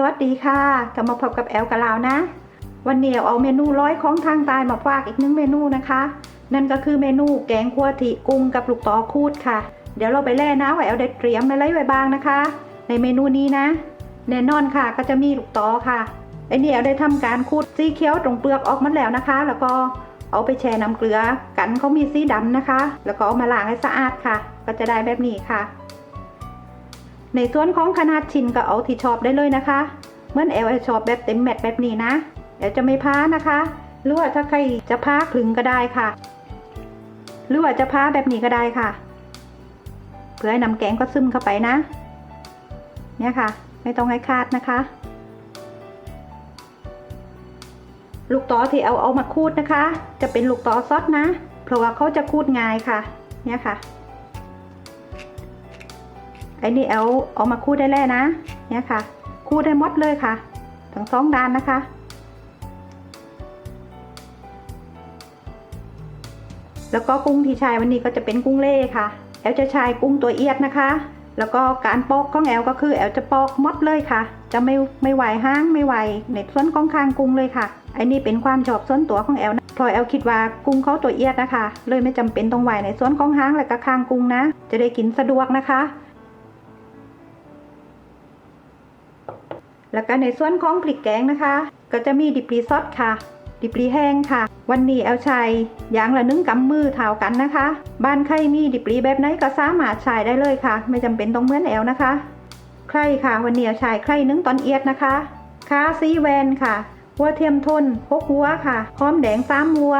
สวัสดีค่ะกลับมาพบกับแอลกับลาวนะ วันนี้เอาเมนูร้อยของทางใต้มาฝากอีกหนึ่งเมนูนะคะ นั่นก็คือเมนูแกงคั่วทิกุ้งกับลูกตอคูดค่ะ เดี๋ยวเราไปแล่นะว่าแอลได้เตรียมอะไรไว้บ้างนะคะ ในเมนูนี้นะ แน่นอนค่ะก็จะมีลูกตอค่ะไอ้นี่แอลได้ทำการคูดสีเขียวตรงเปลือกออกมาแล้วนะคะ แล้วก็เอาไปแช่น้ำเกลือกันเขามีสีดำนะคะ แล้วก็เอามาล้างให้สะอาดค่ะ ก็จะได้แบบนี้ค่ะ ในส่วนของขนาดชิ้นก็เอาที่ชอบได้เลยนะคะ เหมื่อนแอลชอบแบบเต็มแมทแบบนี้นะแอลจะไม่พ้านะคะ หรือว่าถ้าใครจะพ้าคลึงก็ได้ค่ะ หรือว่าจะพ้าแบบนี้ก็ได้ค่ะ เพื่อให้น้ำแกงก็ซึมเข้าไปนะ เนี่ยค่ะ ไม่ต้องให้คาดนะคะ ลูกตอที่เอาเอามาคูดนะคะ จะเป็นลูกตอซอสนะ เพราะว่าเขาจะคูดง่ายค่ะ เนี่ยค่ะ ไอ้นี่เอาเอามาคูดได้แล้วนะ เนี่ยค่ะ คูดได้หมดเลยค่ะ ทั้งสองด้านนะคะ แล้วก็กุ้งที่ใช้วันนี้ก็จะเป็นกุ้งเล่ค่ะ แอลจะใช้กุ้งตัวเอียดนะคะ แล้วก็การปอกของแอลก็คือแอลจะปอกมดเลยค่ะ จะไม่ไม่ไหวห้างไม่ไหวในส่วนของคางกุ้งเลยค่ะ ไอ้นี่เป็นความชอบส่วนตัวของแอลนะเพราะแอลคิดว่ากุ้งเขาตัวเอียดนะคะ เลยไม่จำเป็นต้องไหวในส่วนของห้างและก็คางกุ้งนะ จะได้กินสะดวกนะคะ แล้วก็ในส่วนของพริกแกงนะคะ ก็จะมีดิปรีซอสค่ะ ดิปรีแห้งค่ะ วันนี้แอลชัยยางละนึ่งกำมือเท่ากันนะคะ บ้านใครมีดิปรีแบบไหนก็สามารถใช้ได้เลยค่ะ ไม่จำเป็นต้องเหมือนแอลนะคะ ใครค่ะ วันนี้แอลชัยใครนึ่งตอนเอียดนะคะคาซีแวนค่ะหัวเทียมทนหกหัวค่ะหอมแดงสามหัว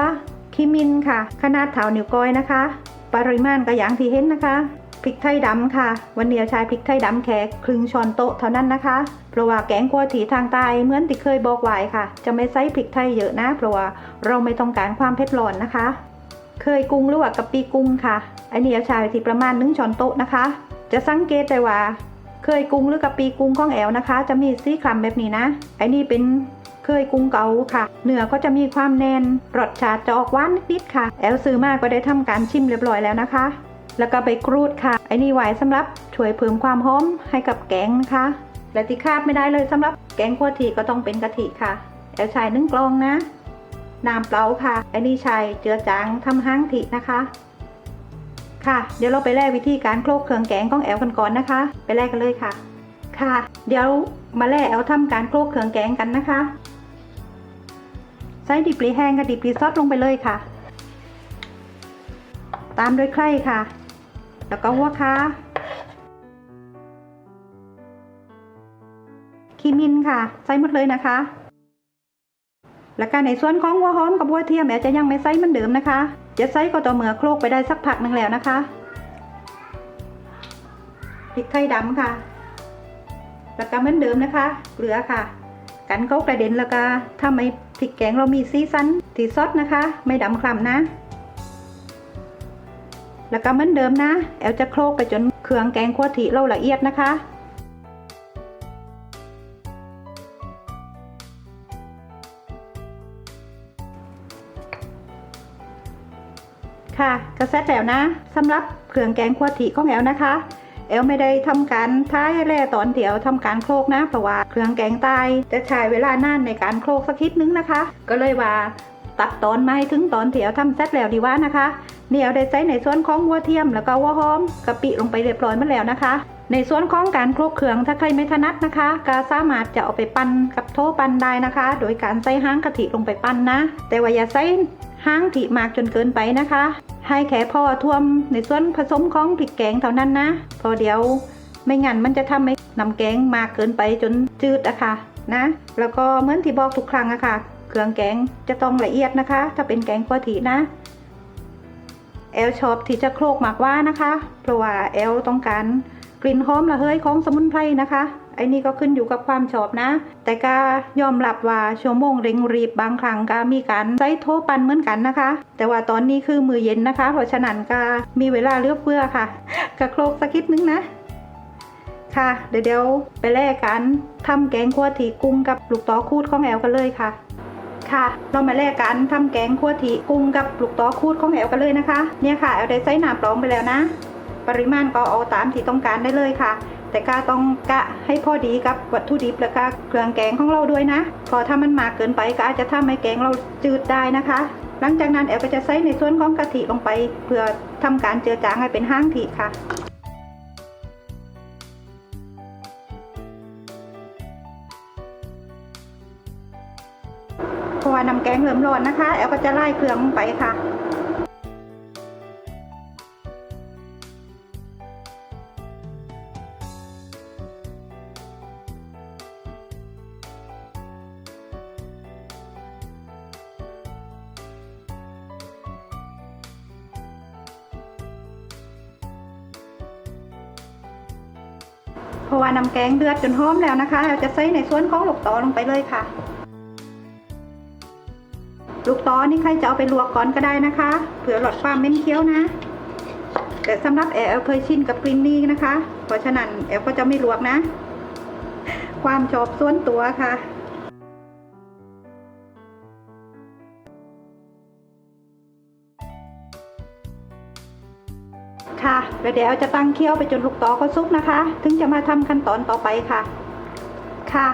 คิมินค่ะ ขนาดเถานิ้วก้อยนะคะ ปริมาณก็อย่างที่เห็นนะคะ ริกไทยดำค่ะ วันนี้ใช้พริกไทยดำแค่ครึ่งช้อนโต๊ะเท่านั้นนะคะ เพราะว่าแกงกัวถีทางใต้เหมือนที่เคยบอกไว้ค่ะ จะไม่ใส่พริกไทยเยอะนะ เพราะว่าเราไม่ต้องการความเผ็ดร้อนนะคะ เคยกุ้งหรือว่ากะปิกุ้งค่ะ อันนี้ใช้ที่ประมาณหนึ่งช้อนโต๊ะนะคะ จะสังเกตได้ว่า เคยกุ้งหรือกะปิกุ้งของแอลนะคะ จะมีสีคล้ำแบบนี้นะอันนี้เป็นเคยกุ้งเกาค่ะ เนื้อก็จะมีความแน่น รสชาติจะออกหวานนิดๆค่ะ แอลซื้อมาก็ได้ทำการชิมเรียบร้อยแล้วนะคะ แล้วก็ใบกรูดค่ะ ไอ้นี่ไว้สำหรับช่วยเพิ่มความหอมให้กับแกงนะคะ และที่ขาดไม่ได้เลยสำหรับแกงขั่วทีก็ต้องเป็นกะทิค่ะแอลชายนึ่งกลองนะน้ำเปล่าค่ะไอ้นี่ชายเจือจางทำห้างทินะคะ ค่ะ เดี๋ยวเราไปแลกวิธีการโคลกเครื่องแกงของแอลกันก่อนนะคะ ไปแลกกันเลยค่ะ ค่ะ เดี๋ยวมาแลกแอลทำการโคลกเครื่องแกงกันนะคะใส่ดิบรีแห้งกับดิบรีซอสลงไปเลยค่ะ ตามด้วยไข่ค่ะ แล้วก็หัวคะขีมินค่ะ ใส่หมดเลยนะคะ แล้วก็ในส่วนของหัวหอมกับหัวเทียมแอลจะยังไม่ใส่เหมือนเดิมนะคะ จะใส่ก็ต่อเมื่อโคลกไปได้สักพักหนึ่งแล้วนะคะพริกไทยดำค่ะ แล้วก็เหมือนเดิมนะคะ เกลือค่ะ กันเขากระเด็นแล้วก็ถ้าไม่พริกแกงเรามีซีซันที่ซดนะคะ ไม่ดำคล้ำนะ แล้วก็เหมือนเดิมนะ แอลจะโคลกไปจนเครื่องแกงขั่วถิเราละเอียดนะคะค่ะก็เสร็จแล้วนะสำหรับเครื่องแกงขั่วถิของแอลนะคะ แอลไม่ได้ทำการท้ายแร่ตอนเดียวทำการโคลกนะเพราะว่าเครื่องแกงใต้จะใช้เวลานานในการโคลกสักนิดนึงนะคะ ก็เลยว่าตัดตอนมาให้ถึงตอนเดียวทำเสร็จแล้วดีว่านะคะ นี่ยเอาได้ใส่ในส่วนของหัวเทียมแล้วก็หัวหอมกะปิลงไปเรียบร้อยมาแล้วนะคะ ในส่วนของการคลุกเครื่องถ้าใครไม่ถนัดนะคะก็สามารถจะเอาไปปั้นกับโถปั้นได้นะคะ โดยการใส่ห้างกะทิลงไปปั้นนะ แต่ว่าอย่าใส่ห้างถิมากจนเกินไปนะคะ ให้แค่พอท่วมในส่วนผสมของพริกแกงเท่านั้นนะพอเดี๋ยวไม่งั้นมันจะทำให้น้ำแกงมากเกินไปจนจืดอะค่ะนะ แล้วก็เหมือนที่บอกทุกครั้งอะค่ะเครื่องแกงจะต้องละเอียดนะคะ ถ้าเป็นแกงกะทินะ อลชอบที่จะโคลกหมากว่านะคะ เพราะว่าแอลต้องการกลิ่นหอมระเหยของสมุนไพรนะคะไอ้นี่ก็ขึ้นอยู่กับความชอบนะ แต่ก็ยอมรับว่าชั่วโมงเร่งรีบบางครั้งก็มีการใช้โทปันเหมือนกันนะคะ แต่ว่าตอนนี้คือมือเย็นนะคะ เพราะฉะนั้นก็มีเวลาเลือกเพื่อค่ะก็โคลกสักนิดนึงนะ ค่ะเดี๋ยวเดี๋ยวไปแลกกันทำแกงคั่วถีกุ้งกับลูกตอคูดของแอลกันเลยค่ะ ค่ะ เรามาแลกกันทำแกงคั่วถีกุ้งกับลูกตอคูดของแอลกันเลยนะคะ เนี่ยค่ะแอลได้ใส่น้ำปลอมไปแล้วนะ ปริมาณก็เอาตามที่ต้องการได้เลยค่ะ แต่ก็ต้องกะให้พอดีกับวัตถุดิบแล้วก็เครื่องแกงของเราด้วยนะเพอถ้ามันมากเกินไปก็อาจจะทำให้แกงเราจืดได้นะคะ หลังจากนั้นแอลก็จะใส่ในส่วนของกะทิลงไป เพื่อทำการเจือจางให้เป็นห้างทิค่ะ ว่าน้ำแกงเริ่มร้อนนะคะ แอลก็จะไล่เครื่องลงไปค่ะเพราะว่าน้ำแกงเดือดจนหอมแล้วนะคะ เราจะใส่ในส่วนของลูกตอลงไปเลยค่ะ ลูกตอนี่ใครจะเอาไปลวกก่อนก็ได้นะคะเผื่อหลอดความเม็นเคี้ยวนะ แต่สำหรับแอลเคยชินกับกลิ่นนี้นะคะ เพราะฉะนั้นแอลก็จะไม่ลวกนะ ความชอบส่วนตัวค่ะค่ะแล้วเดี๋ยวจะตั้งเคี่ยวไปจนลูกตอเขาสุกนะคะ ถึงจะมาทำขั้นตอนต่อไปค่ะ ค่ะ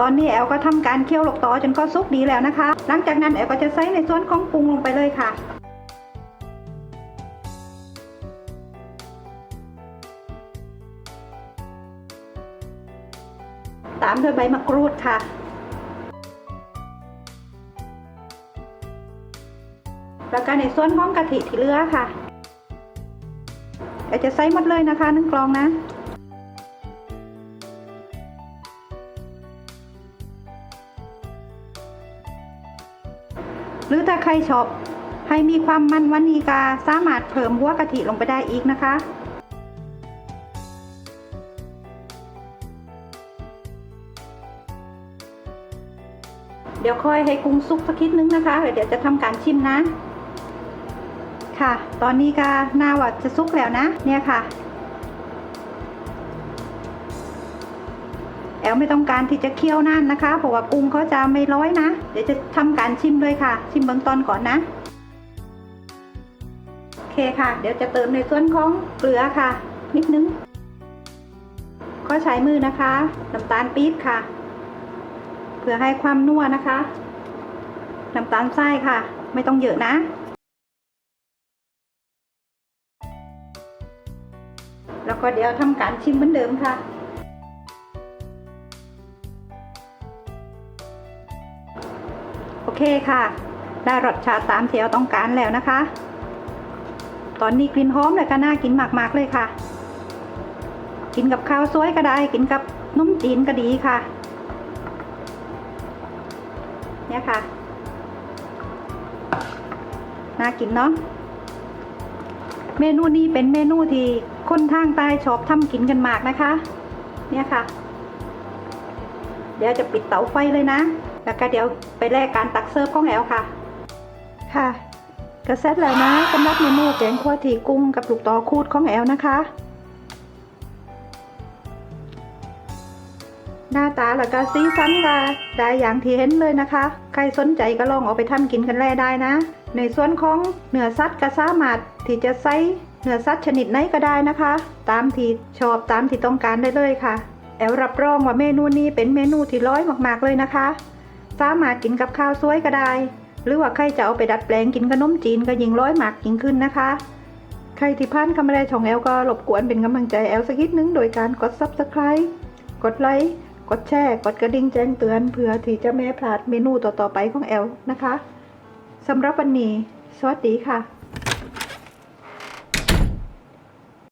ตอนนี้แอลก็ทำการเคี่ยวหลกตอจนก็สุกดีแล้วนะคะ หลังจากนั้นแอลก็จะใส่ในส่วนของปรุงลงไปเลยค่ะตามด้วยใบมะกรูดค่ะ แล้วก็ในส่วนของกะทิที่เหลือค่ะเดี๋ยวจะใส่หมดเลยนะคะหนึ่งกลองนะาใครชอบให้มีความมันวานีกาสามารถเพิ่มหัวกะทิลงไปได้อีกนะคะ เดี๋ยวค่อยให้กุ้งสุกสักนิดนึงนะคะ เดี๋ยวจะทำการชิมนะ ค่ะ ตอนนี้ก็น่าว่าจะสุกแล้วนะ เนี่ยค่ะ อลไม่ต้องการที่จะเคี่ยวนานนะคะ เพราะว่ากุ้งเขาจะไม่ร้อยนะ เดี๋ยวจะทำการชิมเลยค่ะ ชิมเบื้องต้นก่อนนะ โอเคค่ะ เดี๋ยวจะเติมในส่วนของเกลือค่ะ นิดนึงก็ใช้มือนะคะ น้ำตาลปี๊บค่ะ เพื่อให้ความนัวนะคะ น้ำตาลทรายค่ะ ไม่ต้องเยอะนะ แล้วก็เดี๋ยวทำการชิมเหมือนเดิมค่ะ เคค่ะ ได้รสชาติตามที่เราต้องการแล้วนะคะ ตอนนี้กลิ่นหอมเลยก็น่ากินมากๆเลยค่ะ กินกับข้าวสวยก็ได้ กินกับนุ่มจีนก็ดีค่ะ เนี่ยค่ะ น่ากินเนาะ เมนูนี้เป็นเมนูที่คนทางใต้ชอบทำกินกันมากนะคะ เนี่ยค่ะ เดี๋ยวจะปิดเตาไฟเลยนะ แล้วก็เดี๋ยวไปแลกการตักเสิร์ฟของแอลค่ะ ค่ะกระเซ็ตแล้วนะสำหรับเมนูแกงคั่วทีกุ้งกับลูกตอคูดของแอลนะคะ หน้าตาแล้วก็สีสันก็ได้อย่างที่เห็นเลยนะคะ ใครสนใจก็ลองเอาไปทำกินกันแลได้นะ ในส่วนของเนื้อสัตว์ก็สามารถที่จะใส่เนื้อสัตว์ชนิดไหนก็ได้นะคะ ตามที่ชอบตามที่ต้องการได้เลยค่ะ แอลรับรองว่าเมนูนี้เป็นเมนูที่ร้อยมากๆเลยนะคะ สามารถกินกับข้าวสวยก็ได้ หรือว่าใครจะเอาไปดัดแปลงกินขนมจีนก็ยิงร้อยหมากยิงขึ้นนะคะ ใครที่พลาดคำแรกของแอลก็รบกวนเป็นกำลังใจแอลสักนิดนึงโดยการกด subscribe กดไลค์กดแชร์กดกระดิ่งแจ้งเตือนเพื่อที่จะไม่พลาดเมนูต่อๆไปของแอลนะคะสำหรับวันนี้ สวัสดีค่ะ